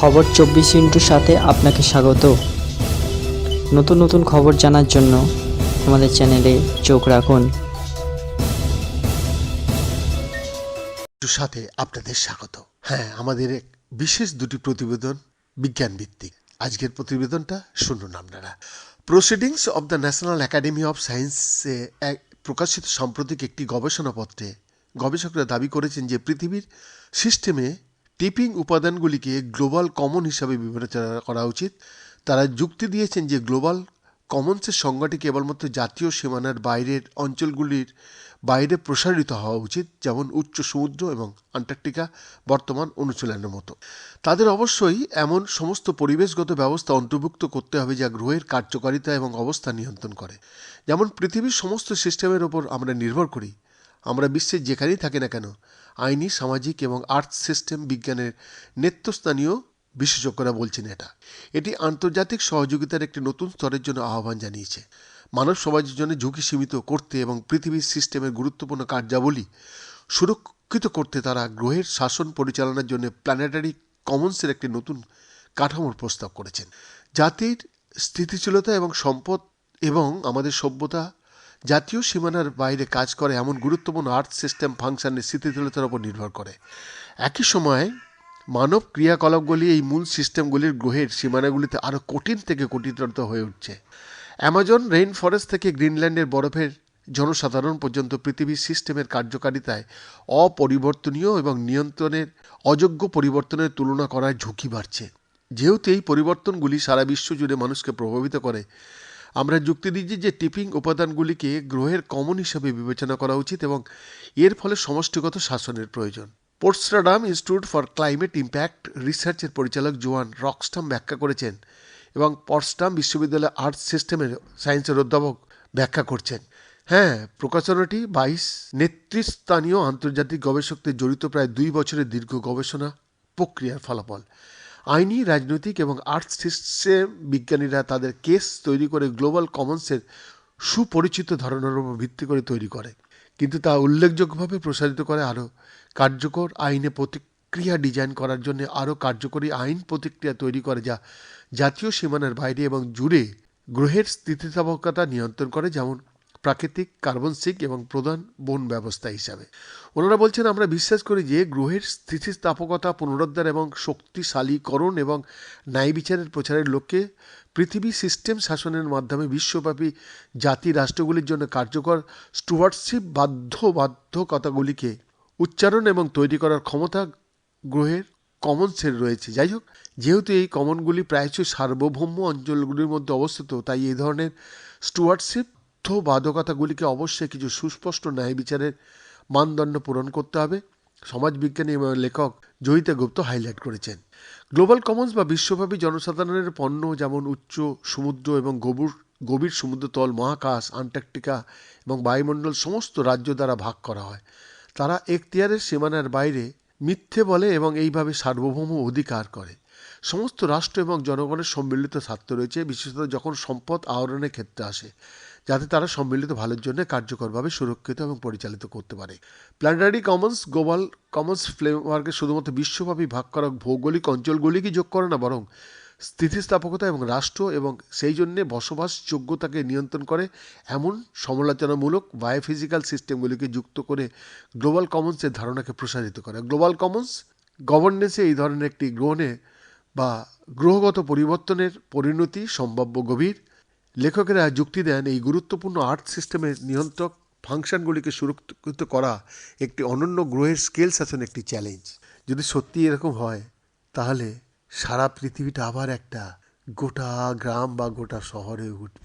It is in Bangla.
খবর চব্বিশ ইন্টুর সাথে আপনাকে স্বাগত। নতুন নতুন খবর জানার জন্য আমাদের চ্যানেলে চোখ রাখুন। সাথে আপনাদের স্বাগত। হ্যাঁ আমাদের এক বিশেষ দুটি প্রতিবেদন বিজ্ঞান ভিত্তিক আজকের প্রতিবেদনটা শুনুন আপনারা। Proceedings of the national academy of সায়েন্সে এক প্রকাশিত সাম্প্রতিক একটি গবেষণাপত্রে গবেষকরা দাবি করেছেন যে পৃথিবীর সিস্টেমে টিপিং উপাদানগুলিকে গ্লোবাল কমন হিসাবে বিবেচনা করা উচিত। তারা যুক্তি দিয়েছেন যে গ্লোবাল কমন্সের সংজ্ঞাটি কেবলমাত্র জাতীয় সীমানার বাইরের অঞ্চলগুলির বাইরে প্রসারিত হওয়া উচিত, যেমন উচ্চ সমুদ্র এবং আন্টার্কটিকা বর্তমান অনুশীলনের মতো। তাদের অবশ্যই এমন সমস্ত পরিবেশগত ব্যবস্থা অন্তর্ভুক্ত করতে হবে যা গ্রহের কার্যকারিতা এবং অবস্থা নিয়ন্ত্রণ করে। যেমন পৃথিবীর সমস্ত সিস্টেমের ওপর আমরা নির্ভর করি, আমরা বিশ্বের যেখানেই থাকি না কেন আইনি, সামাজিক এবং আর্থ সিস্টেম বিজ্ঞানের নেতৃস্থানীয় বিশেষজ্ঞরা বলছেন এটা। এটি আন্তর্জাতিক সহযোগিতার একটি নতুন স্তরের জন্য আহ্বান জানিয়েছে। মানব সমাজের জন্য ঝুঁকি সীমিত করতে এবং পৃথিবীর সিস্টেমের গুরুত্বপূর্ণ কার্যাবলী সুরক্ষিত করতে তারা গ্রহের শাসন পরিচালনার জন্য প্ল্যানেটারি কমন্সের একটি নতুন কাঠামোর প্রস্তাব করেছেন। জাতির স্থিতিশীলতা এবং সম্পদ এবং আমাদের সভ্যতা জাতীয় সীমানার বাইরে কাজ করে এমন গুরুত্বপূর্ণ আর্থ সিস্টেম ফাংশনের স্থিতিশীলতার উপর নির্ভর করে। একই সময় মানব ক্রিয়াকলাপগুলি এই মূল সিস্টেমগুলির গ্রহের সীমানাগুলিতে আরও কঠিন থেকে কঠিনতর হয়ে উঠছে। অ্যামাজন রেইন ফরেস্ট থেকে গ্রিনল্যান্ডের বরফের জনসাধারণ পর্যন্ত পৃথিবীর সিস্টেমের কার্যকারিতায় অপরিবর্তনীয় এবং নিয়ন্ত্রণের অযোগ্য পরিবর্তনের তুলনা করার ঝুঁকি বাড়ছে। যেহেতু এই পরিবর্তনগুলি সারা বিশ্ব জুড়ে মানুষকে প্রভাবিত করে আমরা যুক্তি দিচ্ছি যে টিপিং উপাদানগুলিকে গ্রহের কমন হিসাবে বিবেচনা করা উচিত এবং এর ফলে সমষ্টিগত শাসনের প্রয়োজন। Potsdam institute for climate impact রিসার্চের পরিচালক জোয়ান রকস্টাম ব্যাখ্যা করেছেন এবং পটসটাম বিশ্ববিদ্যালয় আর্থ সিস্টেমের সায়েন্সের অধ্যাপক ব্যাখ্যা করছেন। হ্যাঁ প্রকাশনাটি বাইশ নেতৃস্থানীয় আন্তর্জাতিক গবেষকদের জড়িত প্রায় দুই বছরের দীর্ঘ গবেষণা প্রক্রিয়ার ফলাফল। আইনি, রাজনৈতিক এবং আর্থ বিজ্ঞানীরা তাদের কেস তৈরি করে গ্লোবাল কমন্সের সুপরিচিত ধারণার উপর ভিত্তি করে তৈরি করে। কিন্তু তা উল্লেখযোগ্যভাবে প্রসারিত করে আরও। কার্যকর আইনে প্রতিক্রিয়া ডিজাইন করার জন্য আরও কার্যকরী আইন প্রতিক্রিয়া তৈরি করে যা জাতীয় সীমানার বাইরে এবং জুড়ে গ্রহের স্থিতিস্থাপকতা নিয়ন্ত্রণ করে, যেমন প্রাকৃতিক কার্বন সিক এবং প্রধান বন ব্যবস্থা হিসাবে। ওনারা বলছেন, আমরা বিশ্বাস করি যে গ্রহের স্থিতিস্থাপকতা, পুনরুদ্ধার এবং শক্তিশালীকরণ এবং ন্যায় বিচারের প্রচারের লক্ষ্যে পৃথিবী সিস্টেম শাসনের মাধ্যমে বিশ্বব্যাপী জাতি রাষ্ট্রগুলির জন্য কার্যকর স্টুয়ার্ডশিপ বাধ্যবাধকতাগুলিকে উচ্চারণ এবং তৈরি করার ক্ষমতা গ্রহের কমনসের রয়েছে। যাই হোক, যেহেতু এই কমনগুলি প্রায়শই সার্বভৌম অঞ্চলগুলির মধ্যে অবস্থিত, তাই এই ধরনের স্টুয়ার্ডশিপ বাধকতাগুলিকে অবশ্যই কিছু সুস্পষ্ট ন্যায় বিচারের মানদণ্ড পূরণ করতে হবে, সমাজবিজ্ঞানী এবং লেখক জয়িতা গুপ্ত হাইলাইট করেছেন। গ্লোবাল কমন্স বা বিশ্বব্যাপী জনসাধারণের পণ্য যেমন উচ্চ, সমুদ্র এবং গভীর গভীর সমুদ্রতল, মহাকাশ, আন্টার্কটিকা এবং বায়ুমণ্ডল সমস্ত রাজ্য দ্বারা ভাগ করা হয়। তারা এখতিয়ারের সীমানার বাইরে মিথ্যে বলে এবং এইভাবে সার্বভৌম অধিকার করে। সমস্ত রাষ্ট্র এবং জনগণের সম্মিলিত স্বার্থ রয়েছে, বিশেষত যখন সম্পদ আহরণের ক্ষেত্রে আসে। যাতে তারা সম্মিলিত ভালোর জন্য কার্যকরভাবে সুরক্ষিত এবং পরিচালিত করতে পারে। প্ল্যানেটারি কমন্স গ্লোবাল কমন্স ফ্রেমওয়ার্কে শুধুমাত্র বিশ্বব্যাপী ভাগ করা ভৌগোলিক অঞ্চলগুলিকে যোগ করে না, বরং স্থিতিস্থাপকতা এবং রাষ্ট্র এবং সেই জন্যে বসবাসযোগ্যতাকে নিয়ন্ত্রণ করে, এমন সমালোচনামূলক বায়োফিজিক্যাল সিস্টেমগুলিকে যুক্ত করে গ্লোবাল কমন্সের ধারণাকে প্রসারিত করে। গ্লোবাল কমন্স গভর্নেন্সে এই ধরনের একটি গ্রহণে বা গ্রহগত পরিবর্তনের পরিণতি সম্ভাব্য গভীর। লেখকেরা যুক্তি দেন, এই গুরুত্বপূর্ণ আর্ট সিস্টেমের নিয়ন্ত্রক ফাংশনগুলিকে সুরক্ষিত করা একটি অনন্য গ্রহের স্কেল শাসন একটি চ্যালেঞ্জ। যদি সত্যি এরকম হয়, তাহলে সারা পৃথিবীটা আবার একটা গোটা গ্রাম বা গোটা শহরে উঠবে।